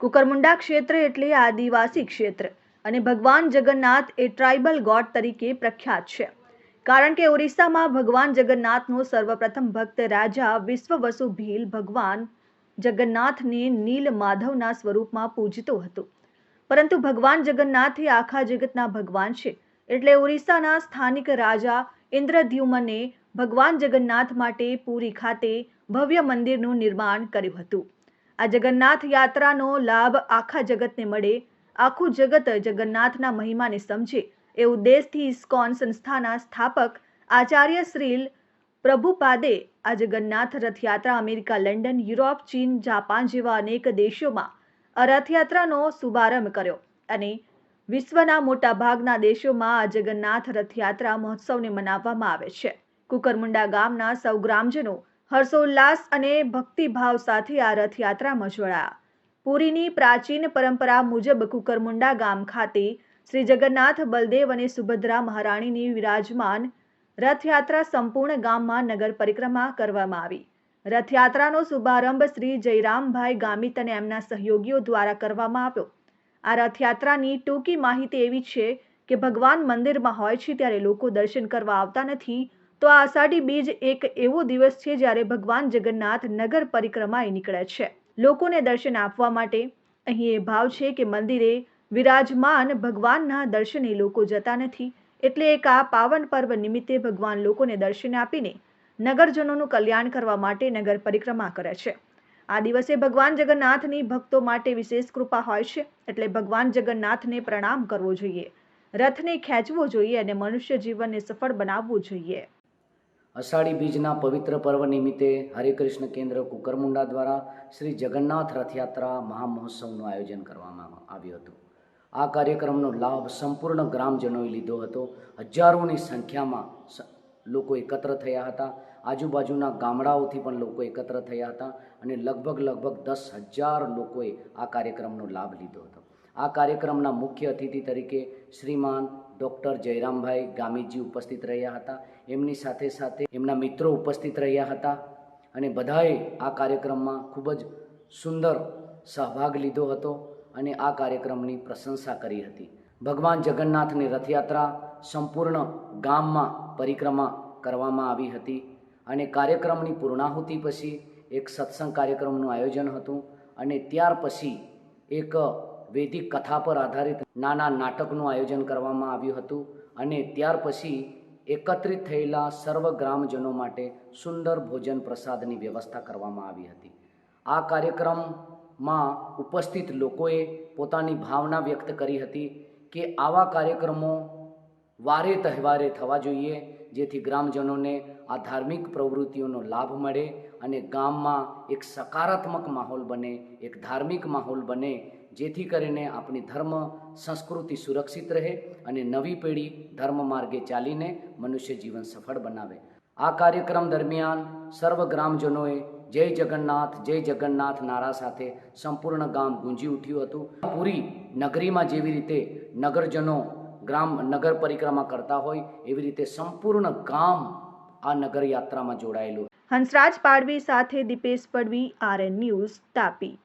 કુકરમુંડા ક્ષેત્ર એટલે આદિવાસી ક્ષેત્ર અને ભગવાન જગન્નાથ એ ટ્રાઇબલ ગોડ તરીકે પ્રખ્યાત છે. કારણ કે ઓરિસ્સામાં ભગવાન જગન્નાથનો સર્વપ્રથમ ભક્ત રાજા વિશ્વવસુ ભીલ ભગવાન જગન્નાથને નીલ માધવના સ્વરૂપમાં પૂજતો હતો. પરંતુ ભગવાન જગન્નાથ એ આખા જગતના ભગવાન છે. એટલે ઓરિસ્સાના સ્થાનિક રાજા ઇન્દ્રદ્યુમને ભગવાન જગન્નાથ માટે પુરી ખાતે ભવ્ય મંદિરનું નિર્માણ કર્યું હતું. આ જગન્નાથ યાત્રાનો લાભ આખા જગતને મળે, આખું જગત જગન્નાથના મહિમાને સમજે, એ ઉદ્દેશથી ઇસ્કોન સંસ્થાના સ્થાપક આચાર્ય શ્રીલ પ્રભુપાદે આ Jagannath Rathyatra America, London, Europe, ચીન, જાપાન જેવા અનેક દેશોમાં આ રથયાત્રાનો શુભારંભ કર્યો અને વિશ્વના મોટા ભાગના દેશોમાં આ જગન્નાથ રથયાત્રા મહોત્સવને મનાવવામાં આવે છે. કુકરમુંડા ગામના સૌ ગ્રામજનો હર્ષોલ્લાસ અને ભક્તિભાવ સાથે આ રથયાત્રામાં જોડાયા પુરીની પ્રાચીન પરંપરા મુજબ કુકરમુંડા ગામ ખાતે શ્રી જગન્નાથ, બલદેવ અને સુભદ્રા મહારાણીની વિરાજમાન રથયાત્રા સંપૂર્ણ ગામમાં નગર પરિક્રમા કરવામાં આવી. રથયાત્રાનો શુભારંભ શ્રી જયરામભાઈ ગામિત અને એમના સહયોગીઓ દ્વારા કરવામાં આવ્યો. આ રથયાત્રાની ટૂંકી માહિતી એવી છે કે ભગવાન મંદિરમાં હોય છે ત્યારે લોકો દર્શન કરવા આવતા નથી તો આ આષાઢી બીજ એક એવો દિવસ છે જ્યારે ભગવાન જગન્નાથ નગર પરિક્રમાએ નીકળે છે. લોકોને દર્શન આપવા માટે અહીં એ ભાવ છે કે મંદિરે વિરાજમાન ભગવાનના દર્શને લોકો જતા નથી. એટલે એક આ પાવન પર્વ નિમિત્તે ભગવાન લોકોને દર્શન આપીને નગરજનોનું કલ્યાણ કરવા માટે નગર પરિક્રમા કરે છે. આ દિવસે ભગવાન જગન્નાથની ભક્તો માટે વિશેષ કૃપા હોય છે, એટલે ભગવાન જગન્નાથને પ્રણામ કરવો જોઈએ. રથને ખેંચવો જોઈએ અને મનુષ્ય જીવનને સફળ બનાવવું જોઈએ. અષાઢી બીજના પવિત્ર પર્વ નિમિત્તે હરિકૃષ્ણ કેન્દ્ર કુકરમુંડા દ્વારા શ્રી જગન્નાથ રથયાત્રા મહામહોત્સવનું આયોજન કરવામાં આવ્યું હતું. આ કાર્યક્રમનો લાભ સંપૂર્ણ ગ્રામજનોએ લીધો હતો. હજારોની સંખ્યામાં લોકો એકત્ર થયા હતા. આજુબાજુના ગામડાઓથી પણ લોકો એકત્ર થયા હતા અને લગભગ લગભગ દસ હજાર લોકોએ આ કાર્યક્રમનો લાભ લીધો હતો. આ કાર્યક્રમના મુખ્ય અતિથિ તરીકે શ્રીમાન ડૉક્ટર જયરામભાઈ ગામીજી ઉપસ્થિત રહ્યા હતા. એમની સાથે સાથે એમના મિત્રો ઉપસ્થિત રહ્યા હતા અને બધાએ આ કાર્યક્રમમાં ખૂબ જ સુંદર સહભાગ લીધો હતો અને આ કાર્યક્રમની પ્રશંસા કરી હતી. ભગવાન જગન્નાથની રથયાત્રા સંપૂર્ણ ગામમાં પરિક્રમા કરવામાં આવી હતી અને કાર્યક્રમની પૂર્ણાહુતિ પછી એક સત્સંગ કાર્યક્રમનું આયોજન હતું અને ત્યાર પછી એક વૈદિક કથા પર આધારિત નાના નાટકનું આયોજન કરવામાં આવ્યું હતું અને ત્યાર પછી એકત્રિત થયેલા સર્વ ગ્રામજનો માટે સુંદર ભોજન પ્રસાદની વ્યવસ્થા કરવામાં આવી હતી. આ કાર્યક્રમમાં ઉપસ્થિત લોકોએ પોતાની ભાવના વ્યક્ત કરી હતી કે આવા કાર્યક્રમો વારે તહેવારે થવા જોઈએ, જેથી ગ્રામજનોને આ ધાર્મિક પ્રવૃત્તિઓનો લાભ મળે અને ગામમાં એક સકારાત્મક માહોલ બને, એક ધાર્મિક માહોલ બને જેથી કરીને આપણી ધર્મ સંસ્કૃતિ સુરક્ષિત રહે અને નવી પેઢી ધર્મ માર્ગે ચાલીને મનુષ્ય જીવન સફળ બનાવે. આ કાર્યક્રમ દરમિયાન સર્વ ગ્રામજનોએ જય જગન્નાથ જય જગન્નાથ નારા સાથે સંપૂર્ણ ગામ ગુંજી ઉઠ્યું હતું. પૂરી નગરીમાં જેવી રીતે નગરજનો ગ્રામ, નગર પરિક્રમા કરતા હોય, એવી રીતે સંપૂર્ણ ગામ આ નગર યાત્રામાં જોડાયેલું. હંસરાજ પાડવી સાથે દીપેશ પડવી, આરએન ન્યૂઝ તાપી.